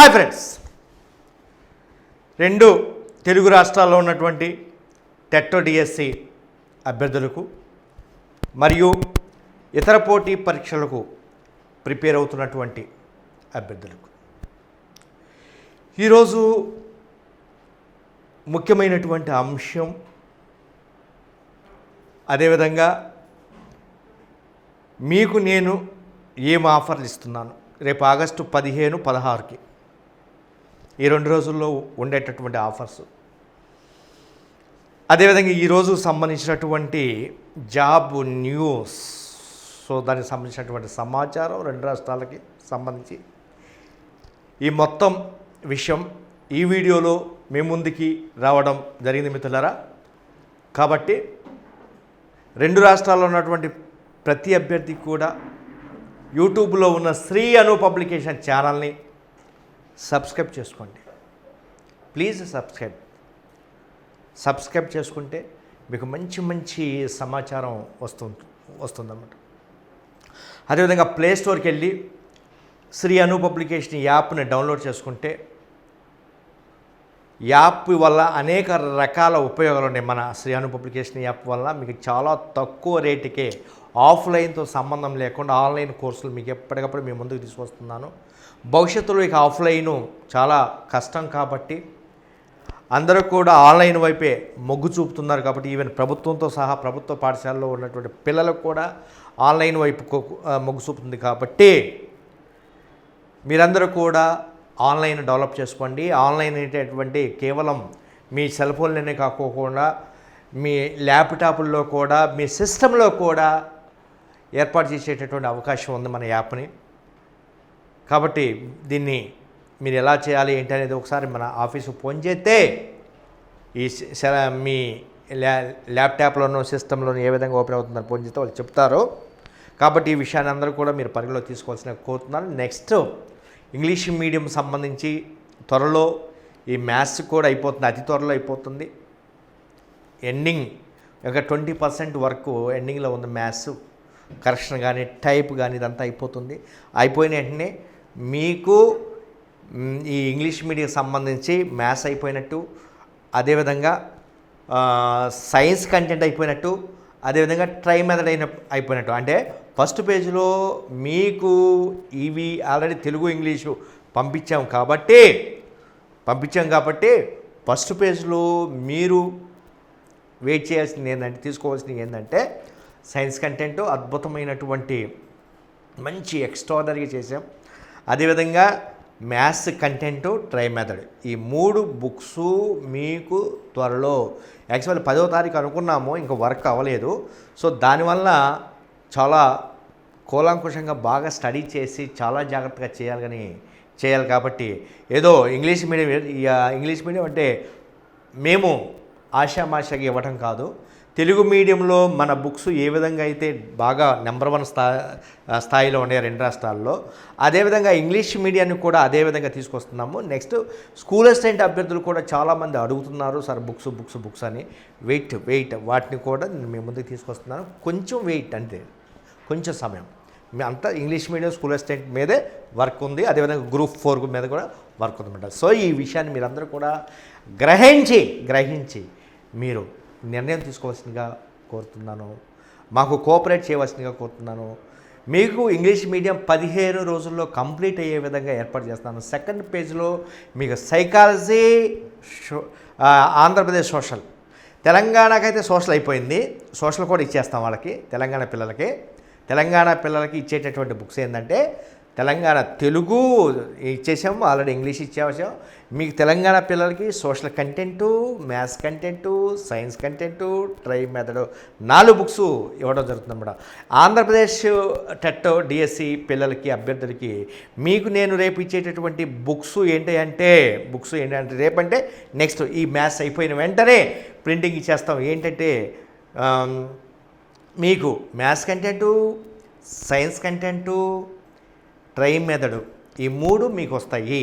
Hi friends రెండు తెలుగు రాష్ట్రాల్లో ఉన్నటువంటి టెట్టో డిఎస్సి అభ్యర్థులకు మరియు ఇతర పోటీ పరీక్షలకు ప్రిపేర్ అవుతున్నటువంటి అభ్యర్థులకు. ఈరోజు ముఖ్యమైనటువంటి అంశం అదేవిధంగా మీకు నేను ఏం ఆఫర్లు ఇస్తున్నాను? రేపు ఆగస్టు పదిహేను పదహారుకి. ఈ రెండు రోజుల్లో ఉండేటటువంటి ఆఫర్స్. అదేవిధంగా ఈరోజు సంబంధించినటువంటి జాబ్ న్యూస్. సో దానికి సంబంధించినటువంటి సమాచారం రెండు రాష్ట్రాలకి సంబంధించి. ఈ మొత్తం విషయం ఈ వీడియోలో మీ ముందుకి రావడం జరిగింది మిత్రులరా. కాబట్టి రెండు రాష్ట్రాల్లో ఉన్నటువంటి ప్రతి అభ్యర్థికి కూడా యూట్యూబ్లో ఉన్న శ్రీ అను పబ్లికేషన్ ఛానల్ని సబ్స్క్రైబ్ చేసుకోండి. Please subscribe. సబ్స్క్రైబ్ చేసుకుంటే మీకు మంచి మంచి సమాచారం వస్తుంది వస్తుందన్నమాట. అదేవిధంగా ప్లే స్టోర్కి వెళ్ళి శ్రీ అను పబ్లికేషన్ యాప్ని డౌన్లోడ్ చేసుకుంటే యాప్ వల్ల అనేక రకాల ఉపయోగాలు ఉన్నాయి. మన శ్రీ అను పబ్లికేషన్ యాప్ వల్ల మీకు చాలా తక్కువ రేటుకే ఆఫ్లైన్తో సంబంధం లేకుండా ఆన్లైన్ కోర్సులు మీకు ఎప్పటికప్పుడు మీ ముందుకు తీసుకొస్తున్నాను. భవిష్యత్తులో ఇక ఆఫ్లైన్ చాలా కష్టం కాబట్టి అందరూ కూడా ఆన్లైన్ వైపే మొగ్గు చూపుతున్నారు కాబట్టి ఈవెన్ ప్రభుత్వంతో సహా ప్రభుత్వ పాఠశాలలో ఉన్నటువంటి పిల్లలకు కూడా ఆన్లైన్ వైపు మొగ్గు చూపుతుంది కాబట్టి మీరందరూ కూడా ఆన్లైన్ డెవలప్ చేసుకోండి. ఆన్లైన్ అనేటటువంటి కేవలం మీ సెల్ ఫోన్లోనే కాకోకుండా మీ ల్యాప్టాప్ల్లో కూడా మీ సిస్టంలో కూడా ఏర్పాటు చేసేటటువంటి అవకాశం ఉంది మన యాప్ని. కాబట్టి దీన్ని మీరు ఎలా చేయాలి ఏంటి అనేది ఒకసారి మన ఆఫీసు ఫోన్ చేస్తే ఈ స- మీ ల్యా ల్యాప్టాప్లోనూ సిస్టంలోనూ ఏ విధంగా ఓపెన్ అవుతుందని ఫోన్ చేస్తే వాళ్ళు చెప్తారు. కాబట్టి ఈ విషయాన్ని అందరూ కూడా మీరు పరిగణలో తీసుకోవాల్సిన కోరుతున్నాను. నెక్స్ట్ ఇంగ్లీష్ మీడియం సంబంధించి త్వరలో ఈ మ్యాథ్స్ కూడా అయిపోతుంది అతి త్వరలో అయిపోతుంది. ఎండింగ్ ఒక ట్వంటీ పర్సెంట్ వరకు ఎండింగ్లో ఉంది మ్యాథ్స్. కరెక్షన్ కానీ టైప్ కానీ ఇదంతా అయిపోతుంది. అయిపోయిన వెంటనే మీకు ఈ ఇంగ్లీష్ మీడియం సంబంధించి మ్యాథ్స్ అయిపోయినట్టు అదేవిధంగా సైన్స్ కంటెంట్ అయిపోయినట్టు అదేవిధంగా ట్రై మెథడ్ అయిన అయిపోయినట్టు. అంటే ఫస్ట్ పేజ్లో మీకు ఇవి ఆల్రెడీ తెలుగు ఇంగ్లీషు పంపించాం కాబట్టి పంపించాం కాబట్టి ఫస్ట్ పేజ్లో మీరు వెయిట్ చేయాల్సింది ఏంటంటే తీసుకోవాల్సింది ఏంటంటే సైన్స్ కంటెంట్ అద్భుతమైనటువంటి మంచి ఎక్స్ట్రాడనరీగా చేసాం అదేవిధంగా మ్యాథ్స్ కంటెంట్ ట్రై మెథడ్. ఈ మూడు బుక్స్ మీకు త్వరలో యాక్చువల్ పదో తారీఖు అనుకున్నాము ఇంకా వర్క్ అవ్వలేదు. సో దానివల్ల చాలా కూలంకుషంగా బాగా స్టడీ చేసి చాలా జాగ్రత్తగా చేయాలి కానీ చేయాలి కాబట్టి ఏదో ఇంగ్లీష్ మీడియం ఇంగ్లీష్ మీడియం అంటే మేము ఆశామాషగా ఇవ్వటం కాదు. తెలుగు మీడియంలో మన బుక్స్ ఏ విధంగా అయితే బాగా నెంబర్ వన్ స్థా స్థాయిలో ఉన్నాయి రెండు రాష్ట్రాల్లో అదేవిధంగా ఇంగ్లీష్ మీడియాన్ని కూడా అదే విధంగా తీసుకొస్తున్నాము. నెక్స్ట్ స్కూల్ అసిస్టెంట్ అభ్యర్థులు కూడా చాలామంది అడుగుతున్నారు సార్ బుక్స్ బుక్స్ బుక్స్ అని. వెయిట్ వెయిట్ వాటిని కూడా నేను మీ ముందుకు తీసుకొస్తున్నాను. కొంచెం వెయిట్ అంతే కొంచెం సమయం. మీ అంతా ఇంగ్లీష్ మీడియం స్కూల్ అసిస్టెంట్ మీదే వర్క్ ఉంది. అదేవిధంగా గ్రూప్ ఫోర్ మీద కూడా వర్క్ ఉందన్నమాట. సో ఈ విషయాన్ని మీరందరూ కూడా గ్రహించి గ్రహించి మీరు నిర్ణయం తీసుకోవాల్సిందిగా కోరుతున్నాను. మాకు కోఆపరేట్ చేయవలసిందిగా కోరుతున్నాను. మీకు ఇంగ్లీష్ మీడియం పదిహేను రోజుల్లో కంప్లీట్ అయ్యే విధంగా ఏర్పాటు చేస్తాను సెకండ్ పేజ్లో మీకు సైకాలజీ షో- ఆంధ్రప్రదేశ్ సోషల్. తెలంగాణకైతే సోషల్ అయిపోయింది. సోషల్ కూడా ఇచ్చేస్తాం వాళ్ళకి తెలంగాణ పిల్లలకి. తెలంగాణ పిల్లలకి ఇచ్చేటటువంటి బుక్స్ ఏంటంటే తెలంగాణ తెలుగు ఇచ్చేసాము ఆల్రెడీ ఇంగ్లీష్ ఇచ్చేసాం మీకు తెలంగాణ పిల్లలకి social content maths content science content tri method నాలుగు బుక్స్ ఇవ్వడం జరుగుతుంది మేడం ఆంధ్రప్రదేశ్ టెట్ డిఎస్సి పిల్లలకి అభ్యర్థులకి మీకు నేను రేపు ఇచ్చేటటువంటి బుక్స్ ఏంటి అంటే బుక్స్ ఏంటంటే రేపంటే నెక్స్ట్ ఈ మ్యాథ్స్ అయిపోయిన వెంటనే ప్రింటింగ్ ఇచ్చేస్తాం. ఏంటంటే మీకు maths content science content try మెదడు. ఈ మూడు మీకు వస్తాయి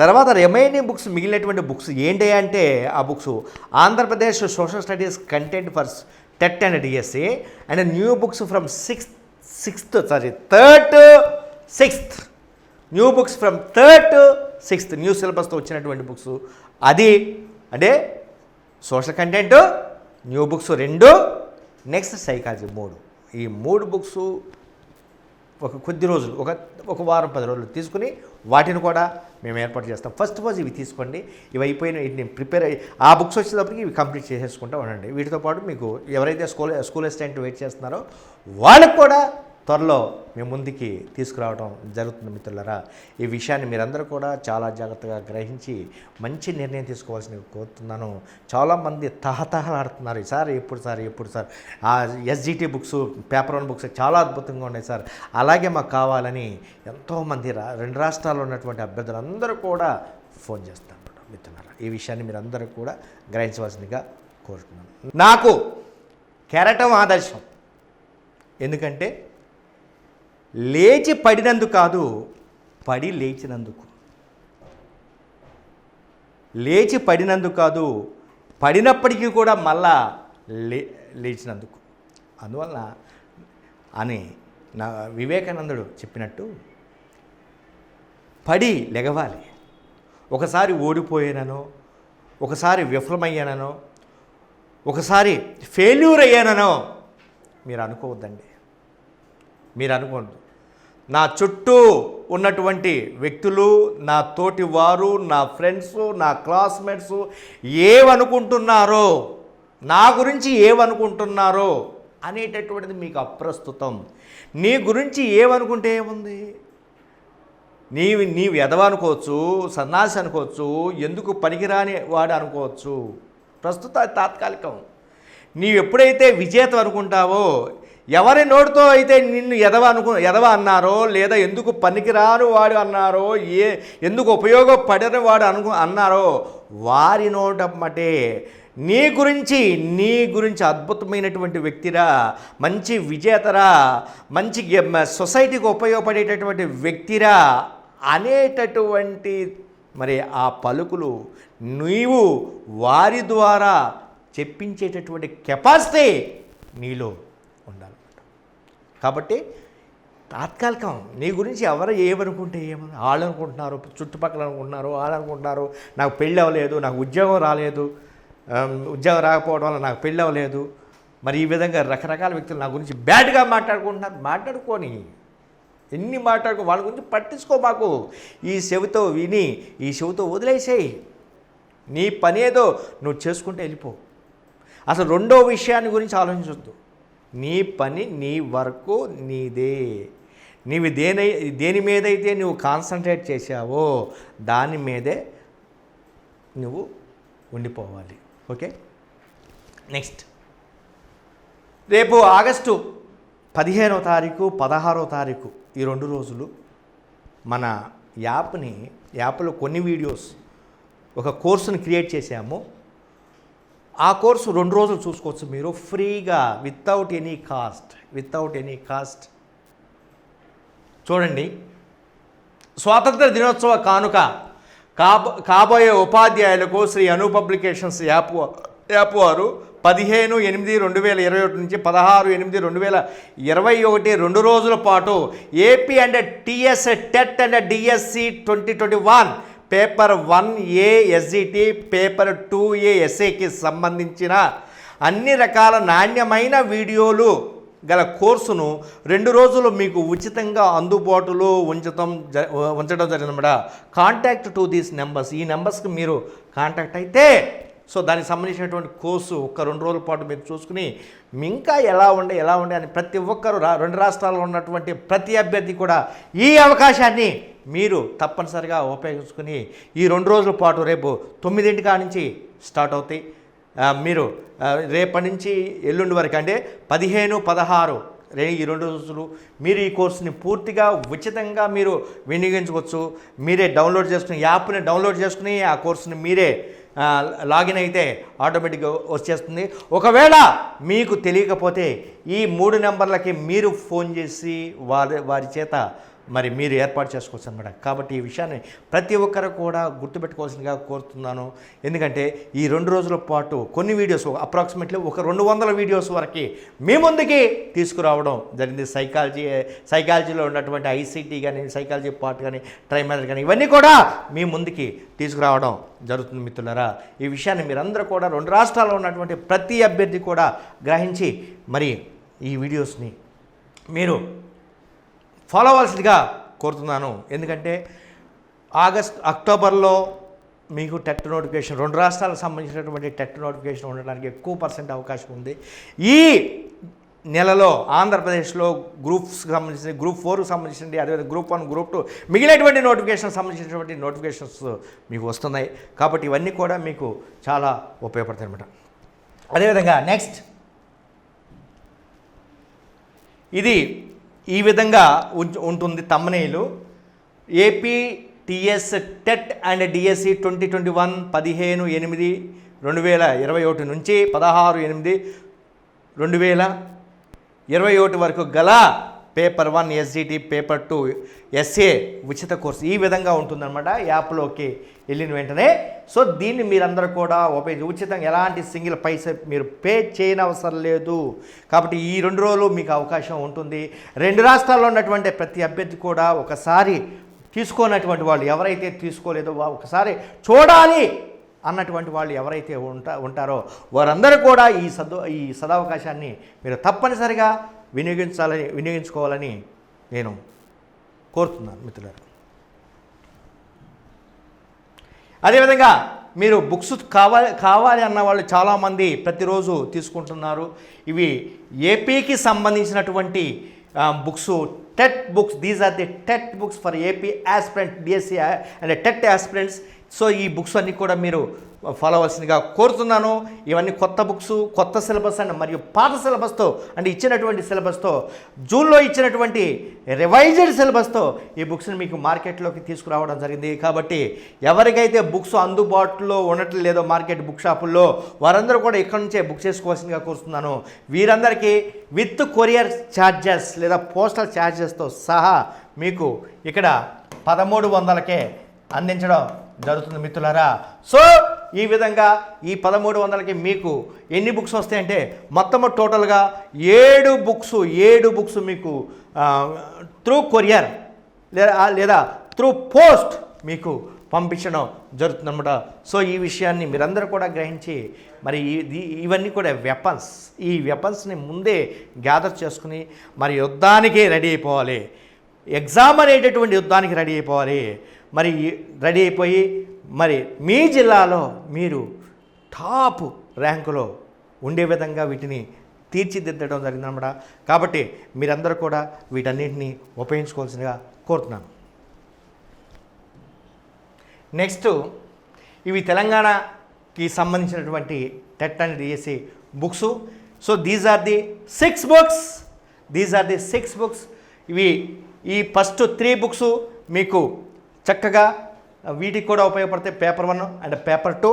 తర్వాత రిమైనింగ్ బుక్స్ మిగిలినటువంటి బుక్స్ ఏంటి అంటే ఆ books Andhra Pradesh social studies content for TET and DSC and new books from sixth sixth sorry third sixth. New books from third sixth. New సిలబస్తో వచ్చినటువంటి బుక్స్ అది. అంటే సోషల్ కంటెంట్ న్యూ బుక్స్ రెండు next psychology మూడు. ఈ మూడు books ఒక కొద్ది రోజులు ఒక ఒక వారం పది రోజులు తీసుకుని వాటిని కూడా మేము ఏర్పాటు చేస్తాం. ఫస్ట్ ఫస్ట్ ఇవి తీసుకోండి. ఇవి అయిపోయిన వీటిని ప్రిపేర్ అయ్యి ఆ బుక్స్ వచ్చేటప్పటికి ఇవి కంప్లీట్ చేసేసుకుంటూ ఉండండి. వీటితో పాటు మీకు ఎవరైతే స్కూల్ స్కూల్ అసిస్టెంట్ వెయిట్ చేస్తున్నారో వాళ్ళకు కూడా త్వరలో మేము ముందుకి తీసుకురావడం జరుగుతుంది మిత్రులరా. ఈ విషయాన్ని మీరందరూ కూడా చాలా జాగ్రత్తగా గ్రహించి మంచి నిర్ణయం తీసుకోవాల్సిన కోరుతున్నాను. చాలామంది తహతహలాడుతున్నారు. సార్ ఎప్పుడు సార్ ఎప్పుడు సార్? ఆ SGT books paper one books చాలా అద్భుతంగా ఉన్నాయి సార్. అలాగే మాకు కావాలని ఎంతోమంది రా రెండు రాష్ట్రాల్లో ఉన్నటువంటి అభ్యర్థులందరూ కూడా ఫోన్ చేస్తారు మిత్రులారా. ఈ విషయాన్ని మీరందరూ కూడా గ్రహించవలసిందిగా కోరుతున్నాను. నాకు కెరటం ఆదర్శం. ఎందుకంటే లేచి పడినందుకు కాదు పడి లేచినందుకు. లేచి పడినందుకు కాదు పడినప్పటికీ కూడా మళ్ళా లే లేచినందుకు. అందువల్ల అని నా వివేకానందుడు చెప్పినట్టు పడి లెగవాలి. ఒకసారి ఓడిపోయాననో ఒకసారి విఫలమయ్యాననో ఒకసారి ఫెయిల్యూర్ అయ్యాననో మీరు అనుకోవద్దండి. మీరు అనుకోండి నా చుట్టూ ఉన్నటువంటి వ్యక్తులు నా తోటి వారు నా ఫ్రెండ్స్ నా క్లాస్మేట్స్ ఏమనుకుంటున్నారో నా గురించి ఏమనుకుంటున్నారో అనేటటువంటిది మీకు అప్రస్తుతం. నీ గురించి ఏమనుకుంటే ఏముంది? నీవి నీవు ఎదవ అనుకోవచ్చు సన్నాసి అనుకోవచ్చు ఎందుకు పనికిరాని వాడు అనుకోవచ్చు. ప్రస్తుత తాత్కాలికం. నీవు ఎప్పుడైతే విజేత అనుకుంటావో ఎవరి నోటితో అయితే నిన్ను ఎదవ అనుకు ఎదవ అన్నారో లేదా ఎందుకు పనికిరాని వాడు అన్నారో ఏ ఎందుకు ఉపయోగపడని వాడు అనుకు అన్నారో వారి నోట మటే నీ గురించి నీ గురించి అద్భుతమైనటువంటి వ్యక్తిరా మంచి విజేతరా మంచి గె- సొసైటీకి ఉపయోగపడేటటువంటి వ్యక్తిరా అనేటటువంటి మరి ఆ పలుకులు నీవు వారి ద్వారా చెప్పించేటటువంటి కెపాసిటీ నీలో. కాబట్టి తాత్కాలికం. నీ గురించి ఎవరు ఏమనుకుంటే ఏమని వాళ్ళు అనుకుంటున్నారు చుట్టుపక్కల అనుకుంటున్నారు వాళ్ళు అనుకుంటున్నారు నాకు పెళ్ళి అవ్వలేదు నాకు ఉద్యోగం రాలేదు. ఉద్యోగం రాకపోవడం వల్ల నాకు పెళ్ళి అవ్వలేదు. మరి ఈ విధంగా రకరకాల వ్యక్తులు నా గురించి బ్యాడ్గా మాట్లాడుకుంటున్నారు. మాట్లాడుకొని ఎన్ని మాట్లాడుకో వాళ్ళ గురించి పట్టించుకో మాకు. ఈ చెవితో విని ఈ చెవితో వదిలేసేయి. నీ పనేదో నువ్వు చేసుకుంటే వెళ్ళిపో. అసలు రెండో విషయాన్ని గురించి ఆలోచించొద్దు. నీ పని నీ వర్కు నీదే. నీవు దేని దేని మీదైతే నువ్వు కాన్సన్ట్రేట్ చేశావో దాని మీదే నువ్వు ఉండిపోవాలి. ఓకే? నెక్స్ట్ రేపు ఆగస్టు పదిహేనవ తారీఖు పదహారవ తారీఖు ఈ రెండు రోజులు మన యాప్ని యాప్లో కొన్ని వీడియోస్ ఒక కోర్సును క్రియేట్ చేశాము. ఆ కోర్సు రెండు రోజులు చూసుకోవచ్చు మీరు. ఫ్రీగా without any cost without any cost చూడండి. స్వాతంత్ర దినోత్సవ కానుక. కాబో కాబోయే ఉపాధ్యాయులకు Shri Anu publications app app వారు పదిహేను ఎనిమిది రెండు వేల ఇరవై ఒకటి నుంచి పదహారు ఎనిమిది రెండు వేల ఇరవై ఒకటి రెండు రోజుల పాటు AP and TS TET and DSC twenty twenty one paper one A SGT paper two A ఎస్ఏకి సంబంధించిన అన్ని రకాల నాణ్యమైన వీడియోలు గల కోర్సును రెండు రోజులు మీకు ఉచితంగా అందుబాటులో ఉంచటం జ ఉంచడం జరిగిందన్నమాట కాంటాక్ట్ టు దీస్ నెంబర్స్. ఈ నెంబర్స్కి మీరు కాంటాక్ట్ అయితే సో దానికి సంబంధించినటువంటి కోర్సు ఒక రెండు రోజుల పాటు మీరు చూసుకుని ఇంకా ఎలా ఉండే ఎలా ఉండే అని ప్రతి ఒక్కరు రా రెండు రాష్ట్రాల్లో ఉన్నటువంటి ప్రతి అభ్యర్థి కూడా ఈ అవకాశాన్ని మీరు తప్పనిసరిగా ఉపయోగించుకుని ఈ రెండు రోజుల పాటు రేపు తొమ్మిదింటి కాడ నుంచి స్టార్ట్ అవుతాయి. మీరు రేపటి నుంచి ఎల్లుండి వరకు అంటే పదిహేను పదహారు రే ఈ రెండు రోజులు మీరు ఈ కోర్సుని పూర్తిగా ఉచితంగా మీరు వినియోగించుకోవచ్చు. మీరే డౌన్లోడ్ చేసుకుని యాప్ని డౌన్లోడ్ చేసుకుని ఆ కోర్సుని మీరే లాగిన్ అయితే ఆటోమేటిక్గా వచ్చేస్తుంది. ఒకవేళ మీకు తెలియకపోతే ఈ మూడు నెంబర్లకి మీరు ఫోన్ చేసి వారి వారి చేత మరి మీరు ఏర్పాటు చేసుకోవచ్చు అనమాట కాబట్టి ఈ విషయాన్ని ప్రతి ఒక్కరు కూడా గుర్తుపెట్టుకోవాల్సిందిగా కోరుతున్నాను. ఎందుకంటే ఈ రెండు రోజుల పాటు కొన్ని వీడియోస్ అప్రాక్సిమేట్లీ ఒక రెండు వందల వీడియోస్ వరకు మీ ముందుకి తీసుకురావడం జరిగింది. సైకాలజీ సైకాలజీలో ఉన్నటువంటి ఐసీటీ కానీ సైకాలజీ పార్ట్ కానీ ట్రైమాలజీ కానీ ఇవన్నీ కూడా మీ ముందుకి తీసుకురావడం జరుగుతుంది మిత్రులరా. ఈ విషయాన్ని మీరందరూ కూడా రెండు రాష్ట్రాల్లో ఉన్నటువంటి ప్రతి అభ్యర్థి కూడా గ్రహించి మరి ఈ వీడియోస్ని మీరు ఫాలో అవ్వాల్సిందిగా కోరుతున్నాను. ఎందుకంటే ఆగస్ట్ అక్టోబర్లో మీకు టెట్ నోటిఫికేషన్ రెండు రాష్ట్రాలకు సంబంధించినటువంటి టెట్ నోటిఫికేషన్ ఉండడానికి ఎక్కువ పర్సెంట్ అవకాశం ఉంది. ఈ నెలలో ఆంధ్రప్రదేశ్లో గ్రూప్స్కి సంబంధించిన గ్రూప్ ఫోర్కి సంబంధించినవి అదేవిధంగా గ్రూప్ వన్ గ్రూప్ టూ మిగిలినటువంటి నోటిఫికేషన్ సంబంధించినటువంటి నోటిఫికేషన్స్ మీకు వస్తున్నాయి. కాబట్టి ఇవన్నీ కూడా మీకు చాలా ఉపయోగపడతాయి అనమాట అదేవిధంగా నెక్స్ట్. ఇది ఈ విధంగా ఉం- ఉంటుంది తమ్మనేలు AP TS TET and DSC twenty twenty one పదిహేను ఎనిమిది రెండు వేల ఇరవై ఒకటి నుంచి పదహారు ఎనిమిది రెండు వేల ఇరవై ఒకటి వరకు గల paper one SGT paper two SA ఉచిత కోర్సు. ఈ విధంగా ఉంటుందన్నమాట యాప్లోకి వెళ్ళిన వెంటనే. సో దీన్ని మీరందరూ కూడా ఉపయోగించి ఉచితంగా ఎలాంటి సింగిల్ పైస మీరు పే చేయనవసరం లేదు. కాబట్టి ఈ రెండు రోజులు మీకు అవకాశం ఉంటుంది. రెండు రాష్ట్రాల్లో ఉన్నటువంటి ప్రతి అభ్యర్థి కూడా ఒకసారి తీసుకోనటువంటి వాళ్ళు ఎవరైతే తీసుకోలేదో ఒకసారి చూడాలి అన్నటువంటి వాళ్ళు ఎవరైతే ఉంటా ఉంటారో వారందరూ కూడా ఈ సదు ఈ సదవకాశాన్ని మీరు తప్పనిసరిగా వినియోగించాలని వినియోగించుకోవాలని నేను కోరుతున్నాను మిత్రులారు. అదేవిధంగా మీరు బుక్స్ కావాలి కావాలి అన్న వాళ్ళు చాలామంది ప్రతిరోజు తీసుకుంటున్నారు. ఇవి ఏపీకి సంబంధించినటువంటి books TET books. These are the TET books for AP aspirant DSC and TET aspirants. So ఈ బుక్స్ అన్నీ కూడా మీరు ఫాలో అవ్వాల్సిందిగా కోరుతున్నాను. ఇవన్నీ కొత్త బుక్స్ కొత్త సిలబస్ అండ్ మరియు పాత సిలబస్తో అంటే ఇచ్చినటువంటి సిలబస్తో జూన్లో ఇచ్చినటువంటి రివైజ్డ్ సిలబస్తో ఈ బుక్స్ని మీకు మార్కెట్లోకి తీసుకురావడం జరిగింది. కాబట్టి ఎవరికైతే బుక్స్ అందుబాటులో ఉండటం లేదో మార్కెట్ బుక్ షాపుల్లో వారందరూ కూడా ఇక్కడ నుంచే బుక్ చేసుకోవాల్సిందిగా కోరుతున్నాను. వీరందరికీ విత్ కొరియర్ ఛార్జెస్ లేదా పోస్టల్ ఛార్జెస్తో సహా మీకు ఇక్కడ పదమూడు వందలకే అందించడం జరుగుతుంది మిత్రులారా. సో ఈ విధంగా ఈ పదమూడు వందలకి మీకు ఎన్ని బుక్స్ వస్తాయంటే మొత్తం టోటల్గా ఏడు బుక్స్ ఏడు బుక్స్ మీకు త్రూ కొరియర్ లేదా లేదా త్రూ పోస్ట్ మీకు పంపించడం జరుగుతుందన్నమాట. సో ఈ విషయాన్ని మీరందరూ కూడా గ్రహించి మరి ఇవన్నీ కూడా వెపన్స్ ఈ వెపన్స్ని ముందే గ్యాదర్ చేసుకుని మరి యుద్ధానికి రెడీ అయిపోవాలి. ఎగ్జామ్ అనేటటువంటి యుద్ధానికి రెడీ అయిపోవాలి. మరి రెడీ అయిపోయి మరి మీ జిల్లాలో మీరు టాప్ ర్యాంకులో ఉండే విధంగా వీటిని తీర్చిదిద్దడం జరిగిందన్నమాట కాబట్టి మీరందరూ కూడా వీటన్నిటిని ఉపయోగించుకోవాల్సిందిగా కోరుతున్నాను. నెక్స్ట్ ఇవి తెలంగాణకి సంబంధించినటువంటి TET and DSC books. So these are the six books. These are the six books. ఇవి ఈ ఫస్ట్ త్రీ బుక్స్ మీకు చక్కగా వీటికి కూడా ఉపయోగపడతాయి paper one and paper two.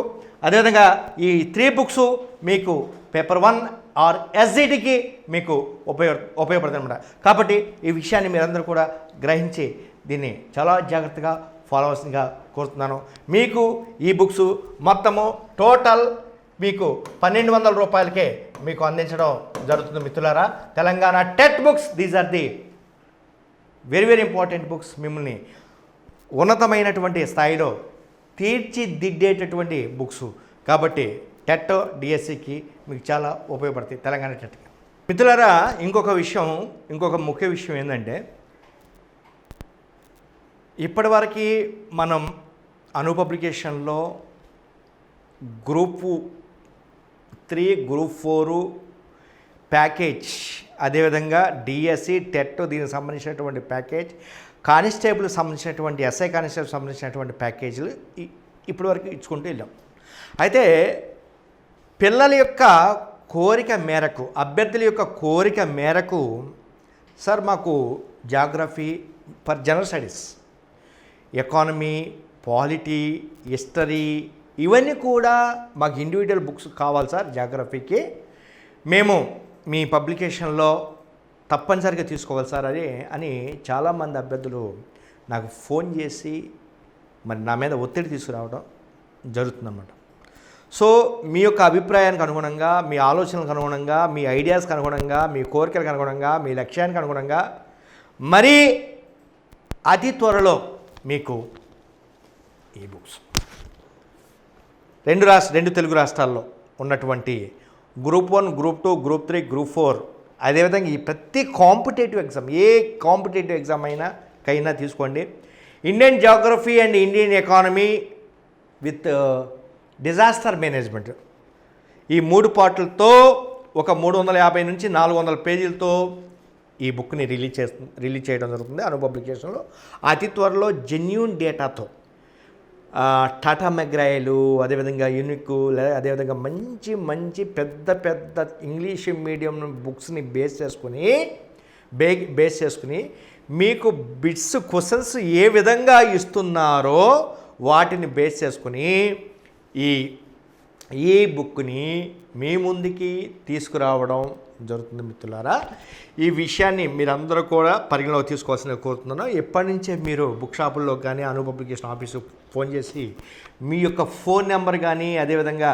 అదేవిధంగా ఈ త్రీ బుక్స్ మీకు పేపర్ వన్ ఆర్ ఎస్జిటికి మీకు ఉపయోగ ఉపయోగపడుతుంది అనమాట కాబట్టి ఈ విషయాన్ని మీరందరూ కూడా గ్రహించి దీన్ని చాలా జాగ్రత్తగా ఫాలో అవ్వాల్సిందిగా కోరుతున్నాను. మీకు ఈ బుక్స్ మొత్తము టోటల్ మీకు పన్నెండు వందల రూపాయలకే మీకు అందించడం జరుగుతుంది మిత్రులారా. Telangana TET books these are the very very important books మిమ్మల్ని ఉన్నతమైనటువంటి స్థాయిలో తీర్చిదిద్దేటటువంటి బుక్స్. కాబట్టి టెట్ డిఎస్సికి మీకు చాలా ఉపయోగపడతాయి తెలంగాణ టెట్. మిత్రులారా ఇంకొక విషయం ఇంకొక ముఖ్య విషయం ఏంటంటే ఇప్పటివరకు మనం Anu పబ్లికేషన్లో group three group four package అదేవిధంగా డిఎస్సి టెట్ దీనికి సంబంధించినటువంటి ప్యాకేజ్ కానిస్టేబుల్ సంబంధించినటువంటి ఎస్ఐ కానిస్టేబుల్ సంబంధించినటువంటి ప్యాకేజీలు ఇప్పటి ఇప్పటివరకు ఇచ్చుకుంటూ వెళ్ళాం. అయితే పిల్లల యొక్క కోరిక మేరకు అభ్యర్థుల యొక్క కోరిక మేరకు సార్ మాకు geography for general studies economy polity history ఇవన్నీ కూడా మాకు ఇండివిజువల్ బుక్స్ కావాలి సార్ జాగ్రఫీకి. మేము మీ పబ్లికేషన్లో తప్పనిసరిగా తీసుకోవాలి సార్ అని అని చాలామంది అభ్యర్థులు నాకు ఫోన్ చేసి మరి నా మీద ఒత్తిడి తీసుకురావడం జరుగుతుందన్నమాట. సో మీ యొక్క అభిప్రాయానికి అనుగుణంగా మీ ఆలోచనలకు అనుగుణంగా మీ ఐడియాస్కి అనుగుణంగా మీ కోరికలకు అనుగుణంగా మీ లక్ష్యానికి అనుగుణంగా మరీ అతి త్వరలో మీకు ఈ బుక్స్ రెండు రాష్ట్ర రెండు తెలుగు రాష్ట్రాల్లో ఉన్నటువంటి group one group two group three group four అదేవిధంగా ఈ ప్రతి కాంపిటేటివ్ ఎగ్జామ్ ఏ కాంపిటేటివ్ ఎగ్జామ్ అయినా కైనా తీసుకోండి. Indian geography and Indian economy with disaster management ఈ మూడు పాటలతో ఒక మూడు వందల యాభై నుంచి నాలుగు వందల పేజీలతో ఈ బుక్ని రిలీజ్ చేస్తు రిలీజ్ చేయడం జరుగుతుంది. అను పబ్లికేషన్లో అతి త్వరలో జెన్యున్ డేటాతో టాటా మెగ్రాయలు అదేవిధంగా యూనిక్ లేదా అదేవిధంగా మంచి మంచి పెద్ద పెద్ద ఇంగ్లీష్ మీడియం బుక్స్ని బేస్ చేసుకుని బే బేస్ చేసుకుని మీకు బిట్స్ క్వశ్చన్స్ ఏ విధంగా ఇస్తున్నారో వాటిని బేస్ చేసుకుని ఈ ఈ బుక్ని మీ ముందుకి తీసుకురావడం జరుగుతుంది మిత్రులారా. ఈ విషయాన్ని మీరందరూ కూడా పరిగణలోకి తీసుకోవాల్సిన కోరుతున్నాను. ఎప్పటి నుంచే మీరు బుక్ షాపుల్లో కానీ అను పబ్లికేషన్ ఆఫీసు ఫోన్ చేసి మీ యొక్క ఫోన్ నెంబర్ కానీ అదేవిధంగా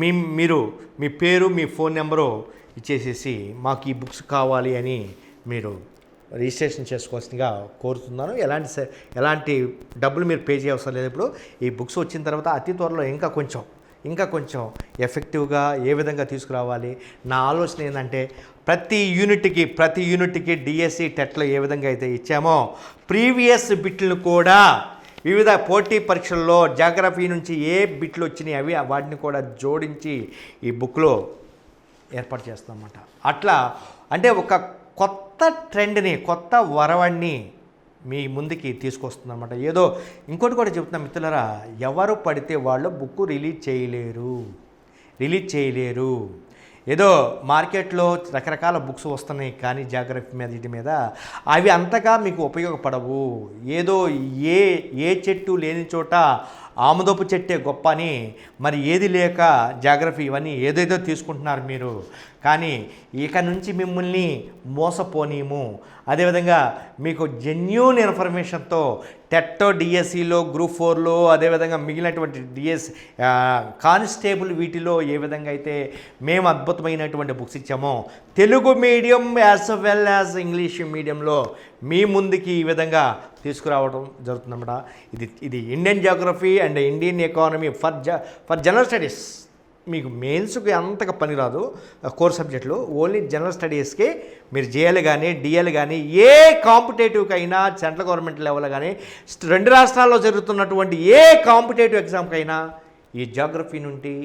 మీ మీరు మీ పేరు మీ ఫోన్ నెంబరు ఇచ్చేసేసి మాకు ఈ బుక్స్ కావాలి అని మీరు రిజిస్ట్రేషన్ చేసుకోవాల్సిందిగా కోరుతున్నాను. ఎలాంటి ఎలాంటి డబ్బులు మీరు పే చేయవసరం లేదు. ఇప్పుడు ఈ బుక్స్ వచ్చిన తర్వాత అతి త్వరలో ఇంకా కొంచెం ఇంకా కొంచెం ఎఫెక్టివ్గా ఏ విధంగా తీసుకురావాలి? నా ఆలోచన ఏంటంటే ప్రతి యూనిట్కి ప్రతి యూనిట్కి డిఎస్సి టెట్లో ఏ విధంగా అయితే ఇచ్చామో ప్రీవియస్ బిట్లను కూడా వివిధ పోటీ పరీక్షల్లో జాగ్రఫీ నుంచి ఏ బిట్లు వచ్చినాయి అవి వాటిని కూడా జోడించి ఈ బుక్లో ఏర్పాటు చేస్తామన్నమాట. అట్లా అంటే ఒక కొత్త ట్రెండ్ని కొత్త వరవణ్ణి మీ ముందుకి తీసుకొస్తుందన్నమాట. ఏదో ఇంకోటి కూడా చెప్తున్నా మిత్రులరా ఎవరు పడితే వాళ్ళు బుక్ రిలీజ్ చేయలేరు. రిలీజ్ చేయలేరు. ఏదో మార్కెట్లో రకరకాల బుక్స్ వస్తున్నాయి కానీ జాగ్రఫీ మీద వీటి మీద. అవి అంతగా మీకు ఉపయోగపడవు. ఏదో ఏ ఏ చెట్టు లేని చోట ఆముదపు చెట్టే గొప్ప అని మరి ఏది లేక జాగ్రఫీ ఇవన్నీ ఏదేదో తీసుకుంటున్నారు మీరు. కానీ ఇక నుంచి మిమ్మల్ని మోసపోనీము. అదేవిధంగా మీకు జెన్యున్ ఇన్ఫర్మేషన్తో టెట్టో డిఎస్సిలో గ్రూప్ ఫోర్లో అదేవిధంగా మిగిలినటువంటి డిఎస్ కానిస్టేబుల్ వీటిలో ఏ విధంగా అయితే మేము అద్భుతమైనటువంటి బుక్స్ ఇచ్చామో Telugu medium as well as English మీడియంలో మీ ముందుకి ఈ విధంగా తీసుకురావడం జరుగుతుందన్నమాట. ఇది ఇది Indian geography and Indian economy for జ ఫర్ జనరల్ స్టడీస్ మీకు మెయిన్స్కి అంతగా పనిరాదు కోర్ సబ్జెక్టులు ఓన్లీ జనరల్ స్టడీస్కి మీరు జేఎల్ కానీ డిఎల్ కానీ ఏ కాంపిటేటివ్కి అయినా సెంట్రల్ గవర్నమెంట్ లెవెల్ కానీ రెండు రాష్ట్రాల్లో జరుగుతున్నటువంటి ఏ కాంపిటేటివ్ ఎగ్జామ్కైనా ఈ జాగ్రఫీ నుండి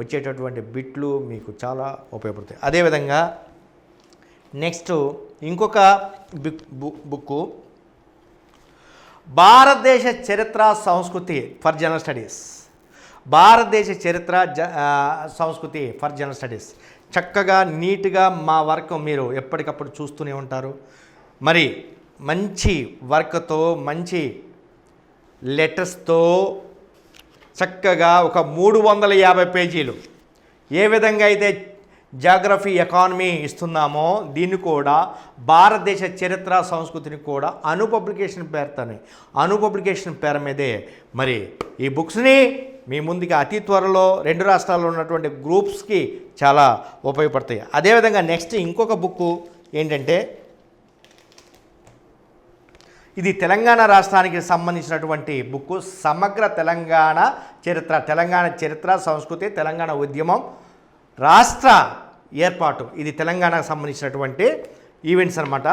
వచ్చేటటువంటి బిట్లు మీకు చాలా ఉపయోగపడతాయి. అదేవిధంగా నెక్స్ట్ ఇంకొక బుక్ బుక్ బుక్కు భారతదేశ చరిత్ర సంస్కృతి ఫర్ జనరల్ స్టడీస్ భారతదేశ చరిత్ర జ సంస్కృతి ఫర్ జనరల్ స్టడీస్ చక్కగా నీట్గా మా వర్క్ మీరు ఎప్పటికప్పుడు చూస్తూనే ఉంటారు. మరి మంచి వర్క్తో మంచి లెటర్స్తో చక్కగా ఒక మూడు వందల యాభై పేజీలు. ఏ విధంగా అయితే జాగ్రఫీ ఎకానమీ ఇస్తున్నామో దీన్ని కూడా భారతదేశ చరిత్ర సంస్కృతిని కూడా అను పబ్లికేషన్ పేరుతోనే. అను పబ్లికేషన్ పేరు మీదే. మరి ఈ బుక్స్ని మీ ముందుకి అతి త్వరలో రెండు రాష్ట్రాల్లో ఉన్నటువంటి గ్రూప్స్కి చాలా ఉపయోగపడతాయి. అదేవిధంగా నెక్స్ట్ ఇంకొక బుక్ ఏంటంటే ఇది తెలంగాణ రాష్ట్రానికి సంబంధించినటువంటి బుక్. సమగ్ర తెలంగాణ చరిత్ర తెలంగాణ చరిత్ర సంస్కృతి తెలంగాణ ఉద్యమం రాష్ట్ర ఏర్పాటు. ఇది తెలంగాణకు సంబంధించినటువంటి ఈవెంట్స్ అనమాట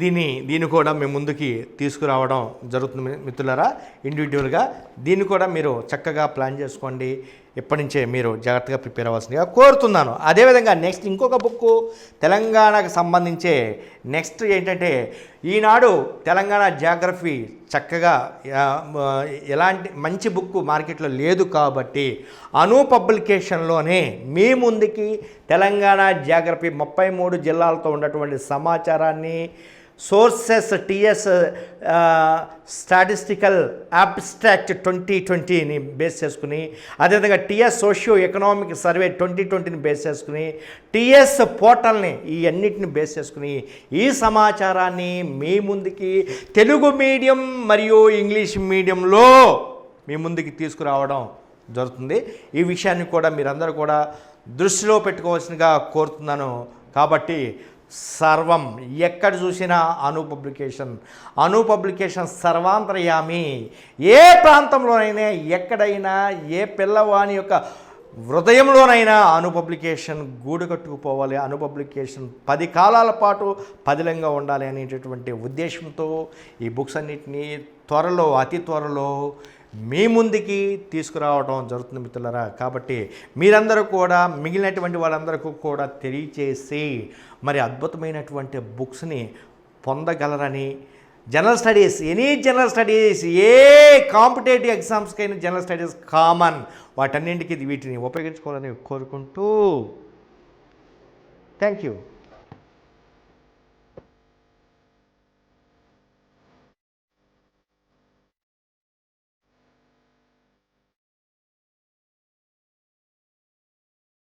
దీన్ని దీన్ని కూడా మేము ముందుకి తీసుకురావడం జరుగుతుంది మిత్రులరా ఇండివిజువల్గా దీన్ని కూడా మీరు చక్కగా ప్లాన్ చేసుకోండి. ఇప్పటి నుంచే మీరు జాగ్రత్తగా ప్రిపేర్ అవ్వాల్సిందిగా కోరుతున్నాను. అదేవిధంగా నెక్స్ట్ ఇంకొక బుక్ తెలంగాణకు సంబంధించే నెక్స్ట్ ఏంటంటే ఈనాడు తెలంగాణ జాగ్రఫీ చక్కగా ఎలాంటి మంచి బుక్ మార్కెట్లో లేదు కాబట్టి అను పబ్లికేషన్లోనే మీ ముందుకి తెలంగాణ జాగ్రఫీ ముప్పై మూడు జిల్లాలతో ఉన్నటువంటి సమాచారాన్ని sources TS statistical abstract twenty ట్వంటీని base చేసుకుని అదేవిధంగా TS socio economic survey twenty ట్వంటీని base చేసుకుని టిఎస్ పోర్టల్ని ఈ అన్నిటిని బేస్ చేసుకుని ఈ సమాచారాన్ని మీ ముందుకి తెలుగు మీడియం మరియు ఇంగ్లీష్ మీడియంలో మీ ముందుకి తీసుకురావడం జరుగుతుంది. ఈ విషయాన్ని కూడా మీరందరూ కూడా దృష్టిలో పెట్టుకోవాల్సిందిగా కోరుతున్నాను. కాబట్టి సర్వం. ఎక్కడ చూసినా అను పబ్లికేషన్. అను పబ్లికేషన్ సర్వాంతర్యామి. ఏ ప్రాంతంలోనైనా ఎక్కడైనా ఏ పిల్లవాని యొక్క హృదయంలోనైనా అను పబ్లికేషన్ గూడు కట్టుకుపోవాలి అను పబ్లికేషన్ పది కాలాల పాటు పదిలంగా ఉండాలి అనేటటువంటి ఉద్దేశంతో ఈ బుక్స్ అన్నిటినీ త్వరలో అతి త్వరలో మీ ముందుకి తీసుకురావడం జరుగుతుంది మిత్రులరా. కాబట్టి మీరందరూ కూడా మిగిలినటువంటి వాళ్ళందరికీ కూడా తెలియచేసి మరి అద్భుతమైనటువంటి బుక్స్ని పొందగలరని general studies any general studies ఏ కాంపిటేటివ్ ఎగ్జామ్స్కైనా జనరల్ స్టడీస్ కామన్ వాటన్నింటికి వీటిని ఉపయోగించుకోవాలని కోరుకుంటూ థ్యాంక్ యూ